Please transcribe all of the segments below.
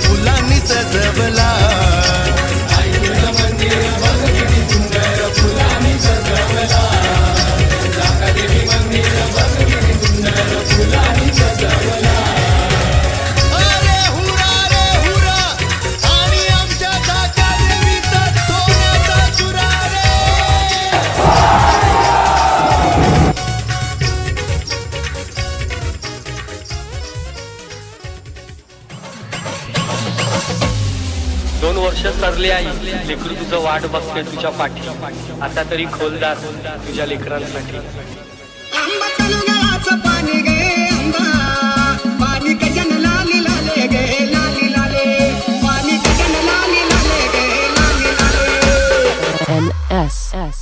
फुलांनी सजवला सरले आई लेकरू तुझं वाट बघते तुझ्या पाठी. आता तरी खोलदार तुझ्या लेकरांसाठी. आंबा तळुगळाचं पाणी गे आंबा पाणी गजन लाली लाले गे लाली लाले. पाणी गजन लाली लाले गे लाली लाले. N S S.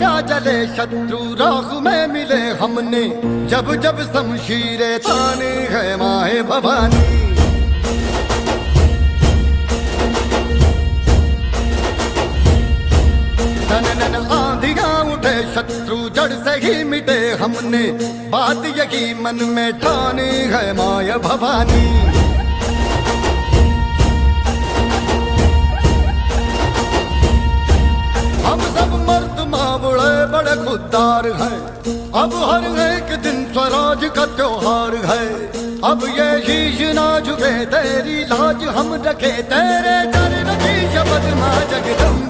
लिखा जले शत्रु राह में मिले हमने। जब जब शमशीरे ताने है माए भवानी। शत्रु जड़ से ही मिटे हमने। बात यही मन में ठानी है माया भवानी। बड़े बड़े खुददार है। अब हर एक दिन स्वराज का त्योहार है। अब ये शीश ना झुके तेरी लाज हम रखे। तेरे चरण की शपथ माँ जगदम्बे।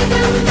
जगदंबे आई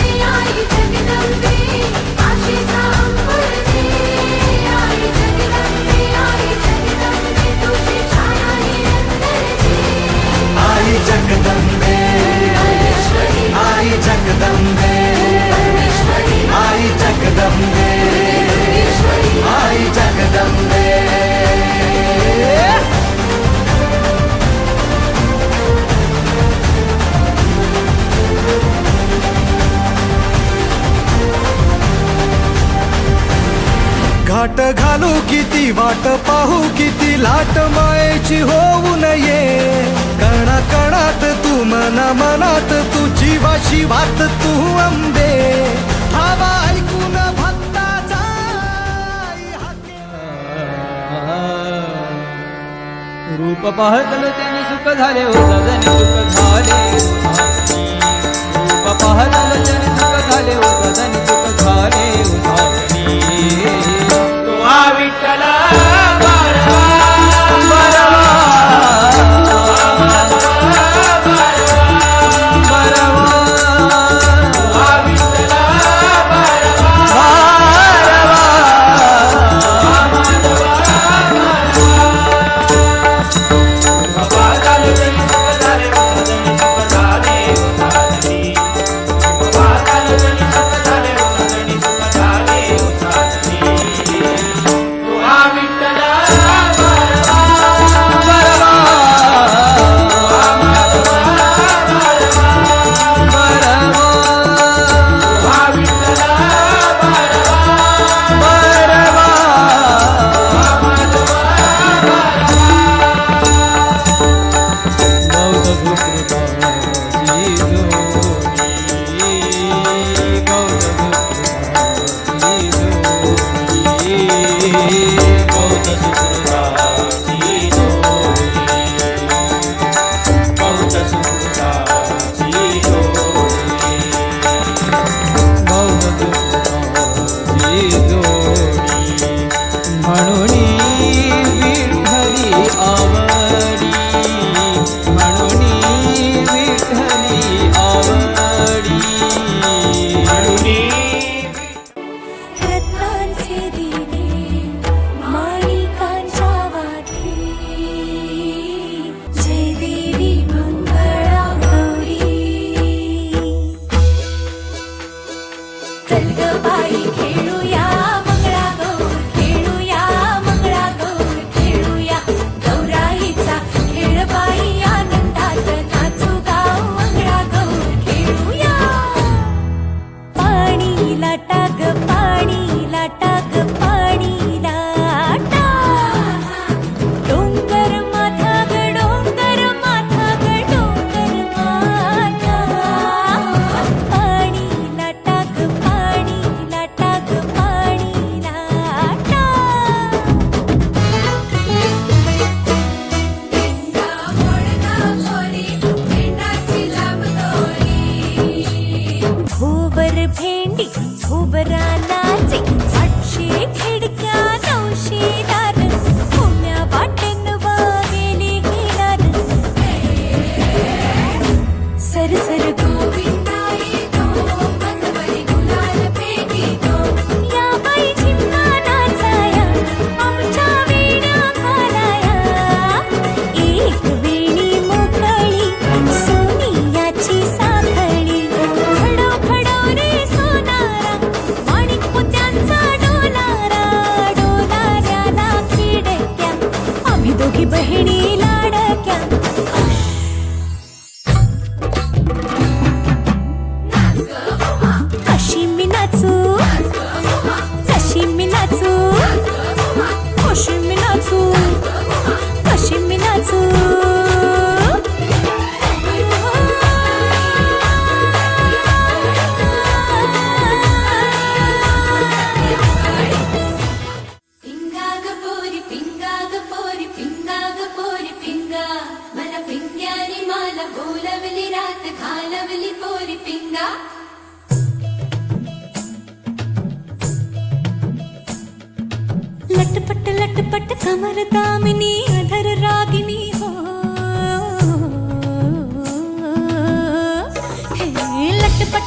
किती वाट पाहू किती लाट मायेची होऊ नये. कणा कणात तू मना मनात तू जीवा शिवात तू अंबे हवा ऐकून भक्ताचा रूप पाहतल त्याने सुख झाले हो सजन सुख झाले हो, रूप पाहतल त्याने सुख झाले हो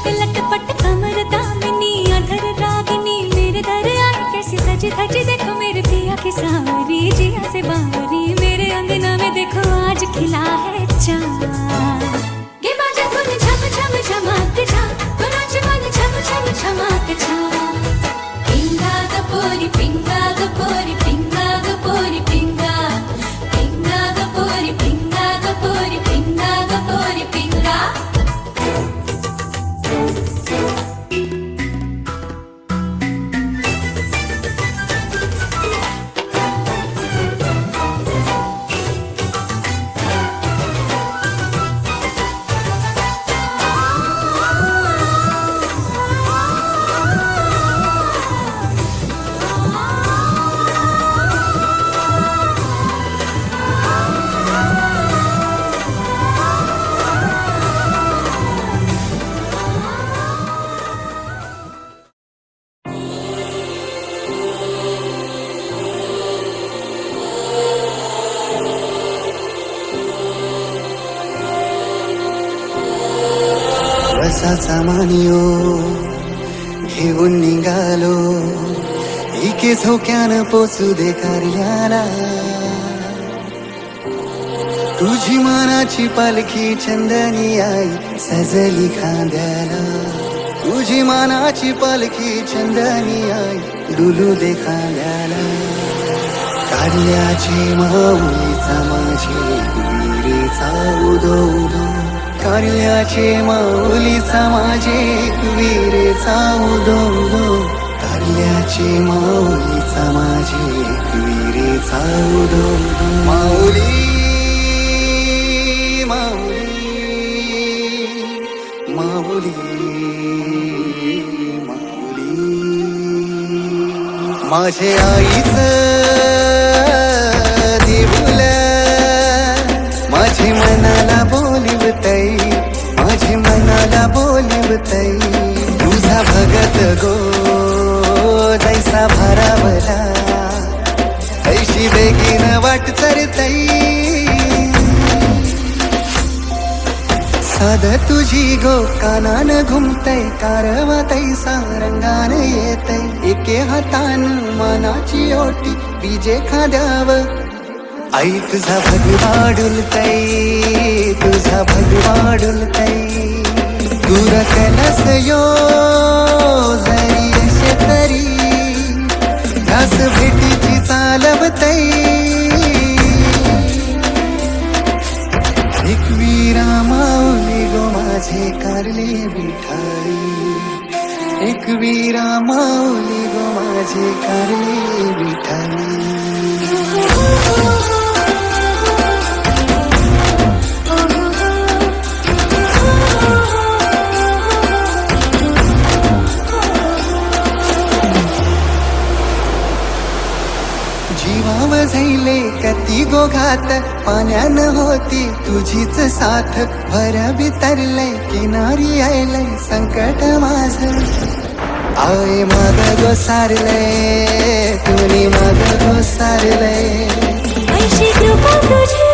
लटपट लटपट कमर दामिनी अधर रागिनी मेरे दर आई कैसी सजी धजी देखो मेरे पिया की सारी जिया से बारी इके झोक्यानं पोचू दे कार्याला. तुझी मनाची पालखी चंदनी आई सजली खांद्याला. तुझी मनाची पालखी चंदनी आई डुलू दे खांद्याला. कार्याची माऊलीचा माझे विहिरीचा उदो उदो कार्याचे माऊलीचा माझे वीरेचा उदो उदो कार्याचे माऊलीचा माझे विहिरीचा उदो उदो माऊली माऊली माऊली माऊली. माझे आईच दिवल माझे मनाला बोलिवतई माझे मनाला बोलिवतई. तुझा भगत गो जैसा भरावला ऐशी बेगीन वाट चरतई। साध तुझी गो कानान घुमतय कारवा तैसा रंगान येतय। एके हातान मनाची ओटी बीजे खाद्याव। आई तुझा भगवा डुलतय तुझा भगवा डुलतय दूर कलस यो भेटीची चालवतय एक वीरा माऊली गो माझे कारले विठाई एक वीरा माऊली गो माझे कारले विठाई कती गोघात? पाण्यान होती तुझीच साथ. भर बितरले किनारी आयले संकट माझ. आय माग गोसारले तुनी मग गोसारले ऐशी कृपा तुझी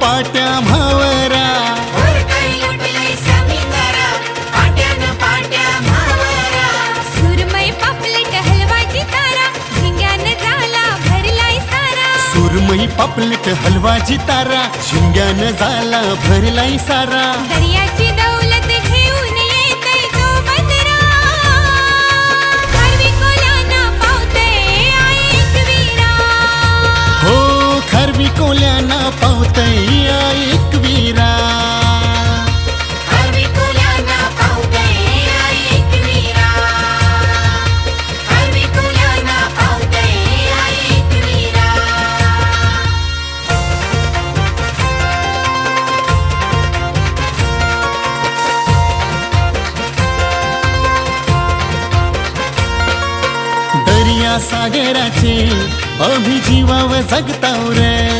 पाट्या भावरा सुरमई पापलेट हलवाची तारा. झिंग्यानं झाला भरलाय सारा. सुरमई पापलेट हलवाची तारा. शिंग्यान झाला भरलाई सारा. दर्याची पावते ऐक वीरा. दर्या सागराचे अभिजीवाव जगतावर.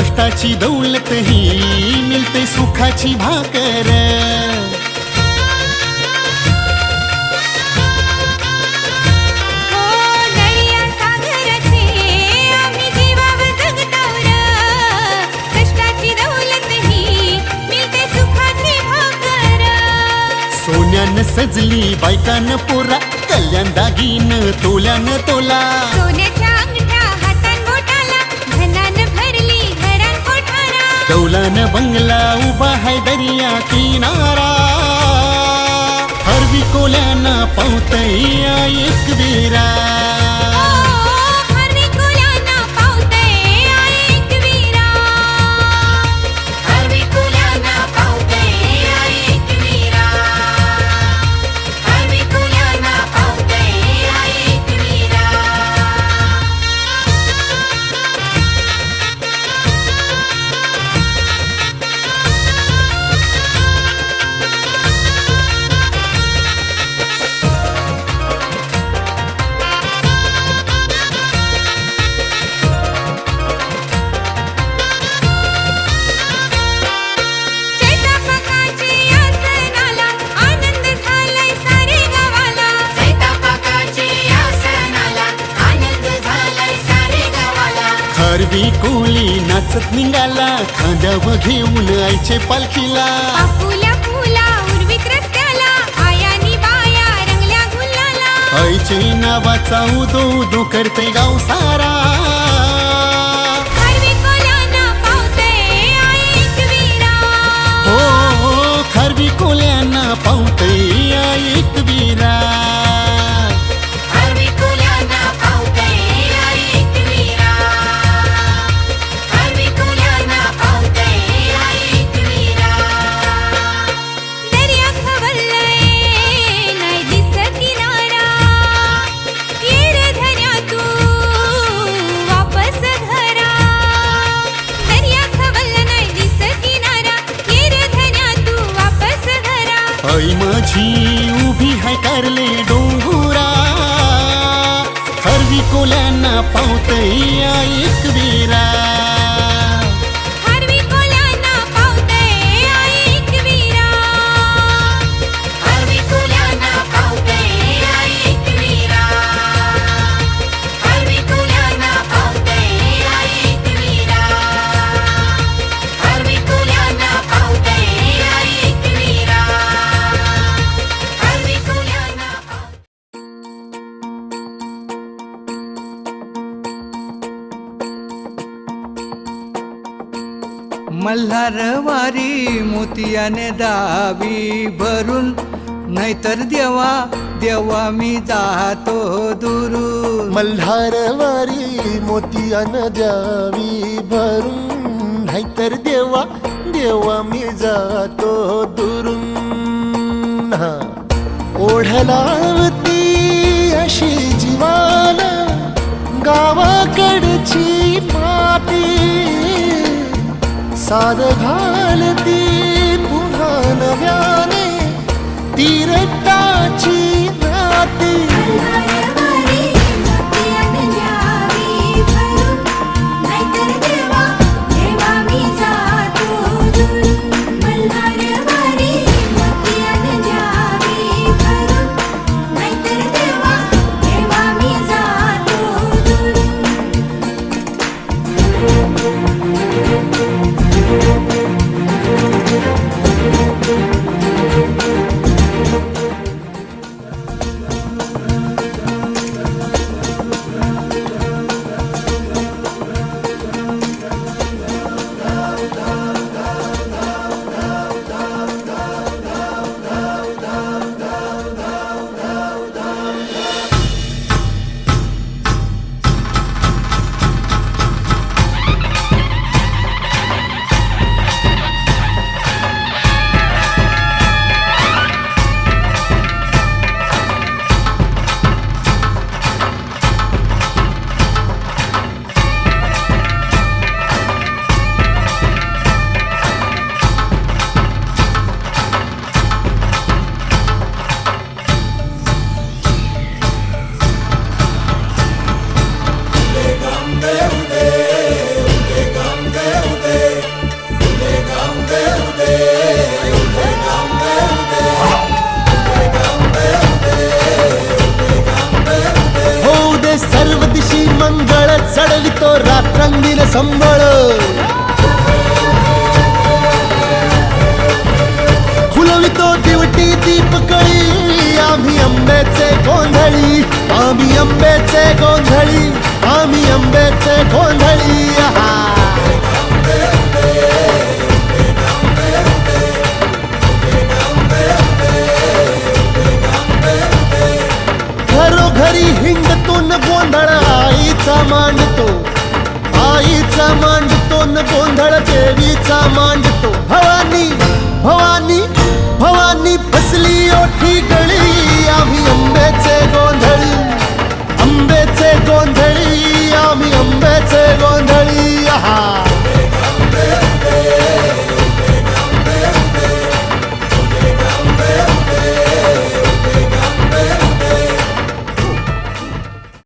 कष्टाची दौलत ही मिळते सुखाची भाकर. सोन्यानं सजली बायकान पोरा कल्याण दागीन तोल्यान तोला. सोन्याच्या कोठारा बंगला उभा है दर्या किनारा। हरवी कोल्याना पावतई एक वीरा नाचत निघाला खांद्यावर घेऊन आईचे पालखीला बापूला फुला उर्वीत रस्त्याला आयानी बाया रंगल्या गुलाला. आईचे नावाचा उदो उदो करते गाव सारा. कोल्यांना पावते वीरा. हो हो खरवी कोल्यांना पावते ऐक वीरा. மையா मल्हारवारी मोतियाने दावी भरून नाहीतर देवा देवा मी जातो दुरू मल्हारवारी मोतियान द्यावी भरून नाहीतर देवा देवा मी जातो दुरून. ओढलावती अशी जीवान गावाकडची साद घालती पुन्हा नव्याने तीरटाची नाती